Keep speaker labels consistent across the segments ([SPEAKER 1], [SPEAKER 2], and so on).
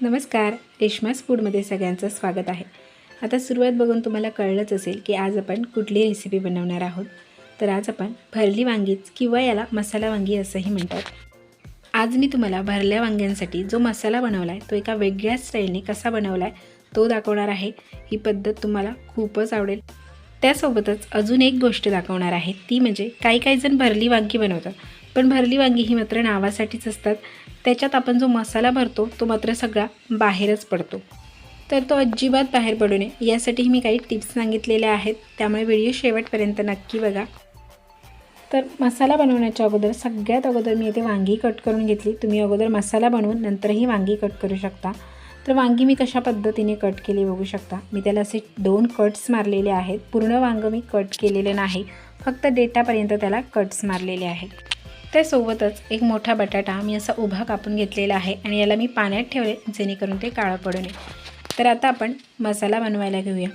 [SPEAKER 1] नमस्कार रेश्मास फूडमध्ये सगळ्यांचं स्वागत आहे. आता सुरुवात बघून तुम्हाला कळलंच असेल की आज आपण कुठली रेसिपी बनवणार आहोत. तर आज आपण भरली वांगीच किंवा याला मसाला वांगी असंही म्हणतात. आज मी तुम्हाला भरल्या वांग्यांसाठी जो मसाला बनवला आहे तो एका वेगळ्या स्टाईलने कसा बनवला आहे तो दाखवणार आहे. ही पद्धत तुम्हाला खूपच आवडेल. त्यासोबतच अजून एक गोष्ट दाखवणार आहे ती म्हणजे काही काही जण भरली वांगी बनवतात. पण भरली वांगी ही मात्र नावासाठीच असतात. त्याच्यात आपण जो मसाला भरतो तो मात्र सगळा बाहेरच पडतो. तर तो अजिबात बाहेर पडू नये. यासाठी मी काही टिप्स सांगितलेल्या आहेत. त्यामुळे व्हिडिओ शेवटपर्यंत नक्की बघा. तर मसाला बनवण्याच्या अगोदर सगळ्यात अगोदर मी इथे वांगी कट करून घेतली. तुम्ही अगोदर मसाला बनवून नंतरही वांगी कट करू शकता. तर वांगी मी कशा पद्धतीने कट केली बघू शकता. मी त्याला असे दोन कट्स मारलेले आहेत. पूर्ण वांगं मी कट केलेले नाही. फक्त डेटापर्यंत त्याला कट्स मारलेले आहेत. त्यासोबतच एक मोठा बटाटा मी असा उभा कापून घेतलेला आहे आणि याला मी पाण्यात ठेवले जेणेकरून ते काळं पडू नये. तर आता आपण मसाला बनवायला घेऊया.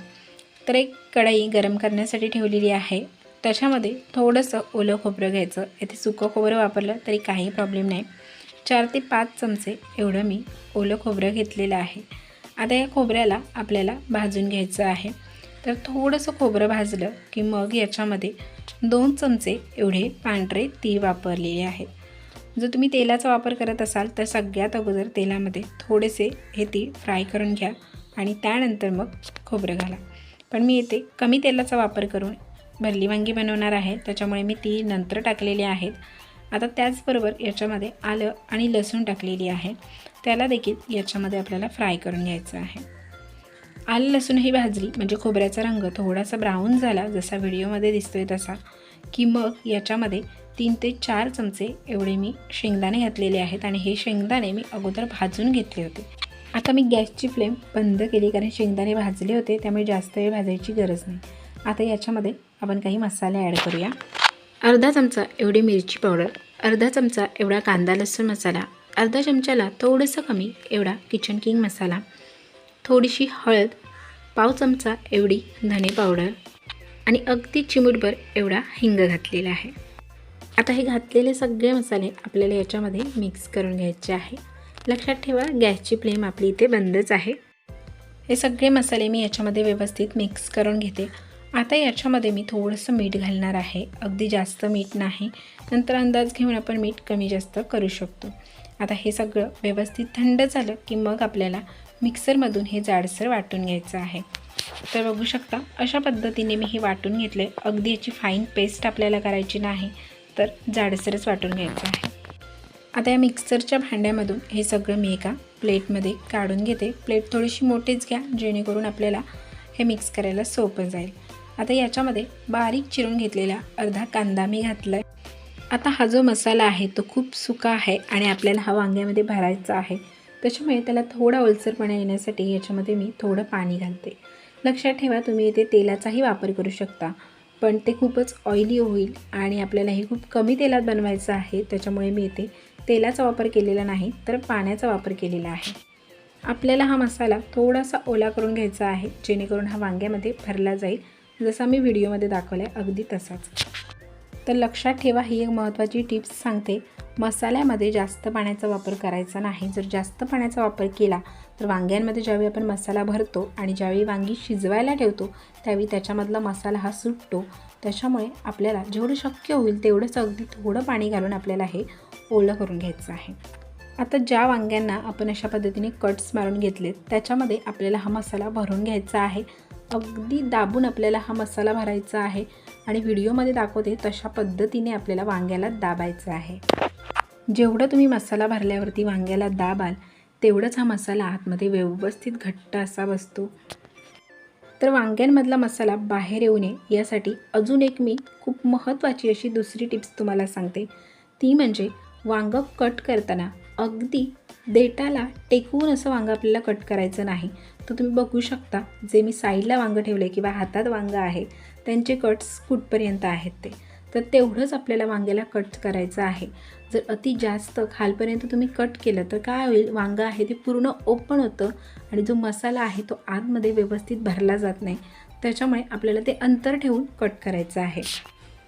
[SPEAKER 1] तर एक कढई गरम करण्यासाठी ठेवलेली आहे. त्याच्यामध्ये थोडंसं ओलं खोबरं घ्यायचं. येथे सुकं खोबरं वापरलं तरी काही प्रॉब्लेम नाही. चार ते पाच चमचे एवढं मी ओलं खोबरं घेतलेलं आहे. आता या खोबऱ्याला आपल्याला भाजून घ्यायचं आहे. तर थोडंसं खोबरं भाजलं की मग याच्यामध्ये दोन चमचे एवढे पांढरे तीळ वापरलेले आहेत. जर तुम्ही तेलाचा वापर करत असाल तर सगळ्यात अगोदर तेलामध्ये थोडेसे हे तीळ फ्राय करून घ्या आणि त्यानंतर मग खोबरं घाला. पण मी येथे कमी तेलाचा वापर करून भरली वांगी बनवणार आहे. त्याच्यामुळे मी ती नंतर टाकलेली आहेत. आता त्याचबरोबर याच्यामध्ये आलं आणि लसूण टाकलेली आहे. त्याला देखील याच्यामध्ये आपल्याला फ्राय करून घ्यायचं आहे. आलं लसूण ही भाजली म्हणजे खोबऱ्याचा रंग थोडासा ब्राऊन झाला जसा व्हिडिओमध्ये दिसतोय तसा. की मग याच्यामध्ये तीन ते चार चमचे एवढे मी शेंगदाणे घातलेले आहेत आणि हे शेंगदाणे मी अगोदर भाजून घेतले होते. आता मी गॅसची फ्लेम बंद केली कारण शेंगदाणे भाजले होते त्यामुळे जास्त वेळ भाजायची गरज नाही. आता याच्यामध्ये आपण काही मसाले ॲड करूया. अर्धा चमचा एवढी मिरची पावडर अर्धा चमचा एवढा कांदा लसूण मसाला अर्धा चमच्याला थोडंसं कमी एवढा किचन किंग मसाला थोडीशी हळद पाव चमचा एवढी धने पावडर आणि अगदी चिमूटभर एवढा हिंग घातलेला आहे. आता हे घातलेले सगळे मसाले आपल्याला याच्यामध्ये मिक्स करून घ्यायचे आहे. लक्षात ठेवा गॅसची फ्लेम आपली इथे बंदच आहे. हे सगळे मसाले मी याच्यामध्ये व्यवस्थित मिक्स करून घेते. आता याच्यामध्ये मी थोडंसं मीठ घालणार आहे. अगदी जास्त मीठ नाही. नंतर अंदाज घेऊन आपण मीठ कमी जास्त करू शकतो. आता हे सगळं व्यवस्थित थंड झालं की मग आपल्याला मिक्सरमधून हे जाडसर वाटून घ्यायचं आहे. तर बघू शकता अशा पद्धतीने मी हे वाटून घेतले अगदी याची फाईन पेस्ट आपल्याला करायची नाही तर जाडसरच वाटून घ्यायचं आहे. आता या मिक्सरच्या भांड्यामधून हे सगळं मी एका प्लेटमध्ये काढून घेते. प्लेट थोडीशी मोठीच घ्या जेणेकरून आपल्याला हे मिक्स करायला सोपं जाईल. आता याच्यामध्ये बारीक चिरून घेतलेला अर्धा कांदा मी घातला आहे आता हा जो मसाला आहे तो खूप सुका आहे आणि आपल्याला हा वांग्यामध्ये भरायचा आहे. त्याच्यामुळे त्याला थोडा ओलसरपणा येण्यासाठी याच्यामध्ये मी थोडं पाणी घालते. लक्षात ठेवा तुम्ही इथे तेलाचाही वापर करू शकता पण ते खूपच ऑइली होईल आणि आपल्याला हे खूप कमी तेलात बनवायचं आहे त्याच्यामुळे मी इथे तेलाचा वापर केलेला नाही तर पाण्याचा वापर केलेला आहे. आपल्याला हा मसाला थोडासा ओला करून घ्यायचा आहे जेणेकरून हा वांग्यामध्ये भरला जाईल जसा मी व्हिडिओमध्ये दाखवला आहे अगदी तसाच. तर लक्षात ठेवा ही एक महत्त्वाची टिप्स सांगते. मसाल्यामध्ये जास्त पाण्याचा वापर करायचा नाही. जर जास्त पाण्याचा वापर केला तर वांग्यांमध्ये ज्यावेळी आपण मसाला भरतो आणि ज्यावेळी वांगी शिजवायला ठेवतो त्यावेळी त्याच्यामधला मसाला हा सुटतो. त्याच्यामुळे आपल्याला जेवढं शक्य होईल तेवढंच अगदी थोडं पाणी घालून आपल्याला हे ओलं करून घ्यायचं आहे. आता ज्या वांग्यांना आपण अशा पद्धतीने कट्स मारून घेतलेत त्याच्यामध्ये आपल्याला हा मसाला भरून घ्यायचा आहे. अगदी दाबून आपल्याला हा मसाला भरायचा आहे आणि व्हिडिओमध्ये दाखवते तशा पद्धतीने आपल्याला वांग्याला दाबायचं आहे. जेवढं तुम्ही मसाला भरल्यावरती वांग्याला दाबाल तेवढंच हा मसाला आतमध्ये व्यवस्थित घट्ट असा बसतो. तर वांग्यांमधला मसाला बाहेर येऊ नये यासाठी अजून एक मी खूप महत्त्वाची अशी दुसरी टिप्स तुम्हाला सांगते. ती म्हणजे वांगं कट करताना अगदी देटाला टेकवून असं वांगं आपल्याला कट करायचं नाही. तर तुम्ही बघू शकता जे मी साईडला वांगं ठेवलं आहे किंवा हातात वांगं आहे त्यांचे कट्स कुठपर्यंत आहेत ते. तर तेवढंच आपल्याला वांग्याला कट करायचं आहे. जर अति जास्त खालपर्यंत तुम्ही कट केलं तर काय होईल? वांगं आहे ते पूर्ण ओपन होतं आणि जो मसाला आहे तो आतमध्ये व्यवस्थित भरला जात नाही. त्याच्यामुळे आपल्याला ते अंतर ठेवून कट करायचं आहे.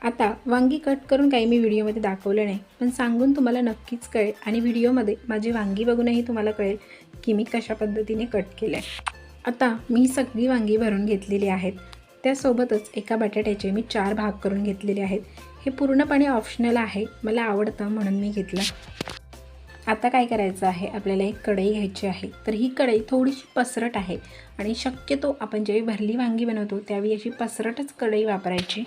[SPEAKER 1] आता वांगी कट करून काही मी व्हिडिओमध्ये दाखवलं नाही पण सांगून तुम्हाला नक्कीच कळेल आणि व्हिडिओमध्ये माझी वांगी बघूनही तुम्हाला कळेल की मी कशा पद्धतीने कट केलं आहे आता मी सगळी वांगी भरून घेतलेली आहेत. त्यासोबतच एका बटाट्याचे मी चार भाग करून घेतलेले आहेत. हे पूर्णपणे ऑप्शनल आहे. मला आवडतं म्हणून मी घेतलं. आता काय करायचं आहे? आपल्याला एक कढई घ्यायची आहे. तर ही कढई थोडीशी पसरट आहे आणि शक्यतो आपण जेव्हा भरली वांगी बनवतो त्यावेळी अशी पसरटच कढई वापरायची.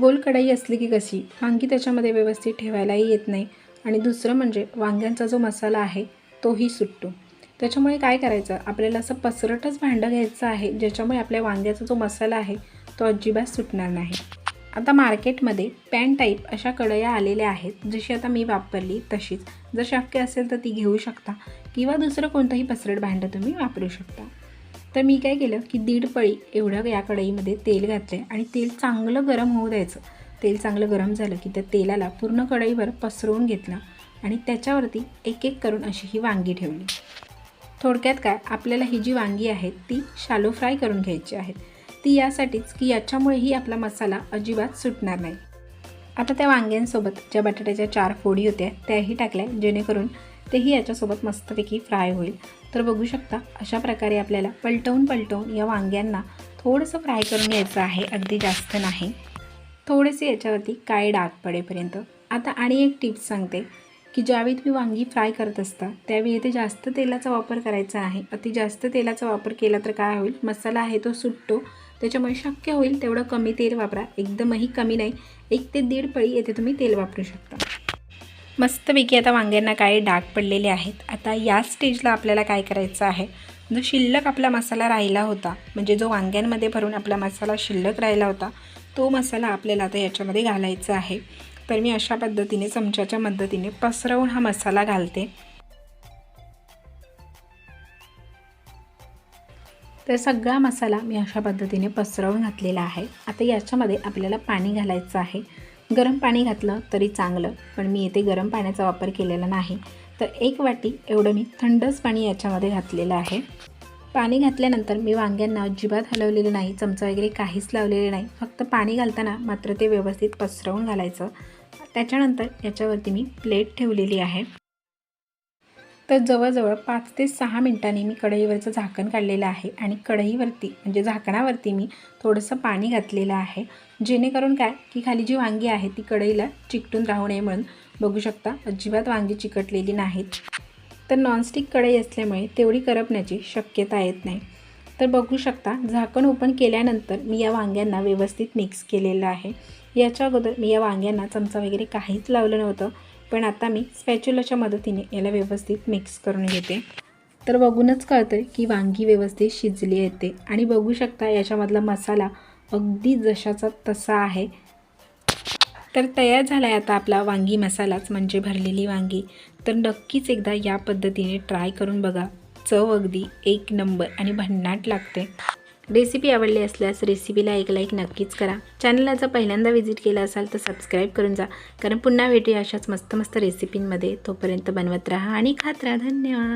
[SPEAKER 1] गोल कढई असली की कशी? वांगी त्याच्यामध्ये व्यवस्थित ठेवायलाही येत नाही. आणि दुसरं म्हणजे वांग्यांचा जो मसाला आहे तोही सुटतो त्याच्यामुळे काय करायचं? आपल्याला असं पसरटच भांडं घ्यायचं आहे ज्याच्यामुळे आपल्या वांग्याचा जो मसाला आहे तो अजिबात सुटणार नाही. आता मार्केटमध्ये पॅन टाईप अशा कढया आलेल्या आहेत जशी आता मी वापरली तशीच. जर शक्य असेल तर ती घेऊ शकता किंवा दुसरं कोणतंही पसरट भांडं तुम्ही वापरू शकता. तर मी काय केलं की दीड पळी एवढं या कढईमध्ये तेल घातलं आणि तेल चांगलं गरम होऊ द्यायचं. तेल चांगलं गरम झालं की त्या तेलाला पूर्ण कढईवर पसरवून घेतलं आणि त्याच्यावरती एक एक करून अशी ही वांगी ठेवली. थोडक्यात काय आपल्याला ही जी वांगी आहेत ती शालो फ्राय करून घ्यायची आहेत ती यासाठीच की याच्यामुळेही आपला मसाला अजिबात सुटणार नाही. आता त्या वांग्यांसोबत ज्या बटाट्याच्या चार फोडी होत्या त्याही टाकल्या जेणेकरून तेही याच्यासोबत मस्तपैकी फ्राय होईल. तर बघू शकता अशा प्रकारे आपल्याला पलटवून पलटवून या वांग्यांना थोडंसं फ्राय करून घ्यायचं आहे अगदी जास्त नाही. थोडेसे याच्यावरती काय डाग पडेपर्यंत. आता आणि एक टिप्स सांगते की ज्यावेळी तुम्ही वांगी फ्राय करत असता त्यावेळी ते जास्त तेलाचा वापर करायचा आहे. अति जास्त तेलाचा वापर केला तर काय होईल? मसाला आहे तो सुटतो. त्याच्यामुळे शक्य होईल तेवढं कमी तेल वापरा. एकदमही कमी नाही. एक ते दीड पळी येथे तुम्ही तेल वापरू शकता. मस्तपैकी आता वांग्यांना काही डाग पडलेले आहेत. आता या स्टेजला आपल्याला काय करायचं आहे? जो शिल्लक आपला मसाला राहिला होता म्हणजे जो वांग्यांमध्ये भरून आपला मसाला शिल्लक राहिला होता तो मसाला आपल्याला आता याच्यामध्ये घालायचा आहे. तर मी अशा पद्धतीने चमच्याच्या मदतीने पसरवून हा मसाला घालते. तर सगळा मसाला मी अशा पद्धतीने पसरवून घातलेला आहे. आता याच्यामध्ये आपल्याला पाणी घालायचं आहे. गरम पाणी घातलं तरी चांगलं पण मी येथे गरम पाण्याचा वापर केलेला नाही. तर एक वाटी एवढं मी थंडच पाणी याच्यामध्ये घातलेलं आहे. पाणी घातल्यानंतर मी वांग्यांना अजिबात हलवलेलं नाही चमचा वगैरे काहीच लावलेले नाही. फक्त पाणी घालताना मात्र ते व्यवस्थित पसरवून घालायचं. त्याच्यानंतर याच्यावरती मी प्लेट ठेवलेली आहे. तर जवळजवळ पाच ते सहा मिनटांनी मी कढईवरचं झाकण काढलेलं आहे आणि कढईवरती म्हणजे झाकणावरती मी थोडंसं पाणी घातलेलं आहे. जेणेकरून काय? की खाली जी वांगी आहे ती कढईला चिकटून राहू नये म्हणून. बघू शकता अजिबात वांगी चिकटलेली नाहीत. तर नॉनस्टिक कढई असल्यामुळे तेवढी करपण्याची शक्यता येत नाही. तर बघू शकता झाकण ओपन केल्यानंतर मी या वांग्यांना व्यवस्थित मिक्स केलेलं आहे. याच्या अगोदर मी या वांग्यांना चमचा वगैरे काहीच लावलं नव्हतं. पण आता मी स्पॅच्युलाच्या मदतीने याला व्यवस्थित मिक्स करून घेते. तर बघूनच कळतं की वांगी व्यवस्थित शिजली येते. आणि बघू शकता याच्यामधला मसाला अगदी जशाचा तसा आहे. तर तयार झाला आहे आता आपला वांगी मसालाच म्हणजे भरलेली वांगी. तर नक्कीच एकदा या पद्धतीने ट्राय करून बघा. चव अगदी एक नंबर आणि भन्नाट लागते. रेसिपी आवडली असल्यास रेसिपीला एक लाईक नक्कीच करा. चॅनलला जर पहिल्यांदा व्हिजिट केलं असाल तर सबस्क्राईब करून जा. कारण पुन्हा भेटूया अशाच मस्त मस्त रेसिपींमध्ये तोपर्यंत बनवत राहा आणि खात राहा. धन्यवाद.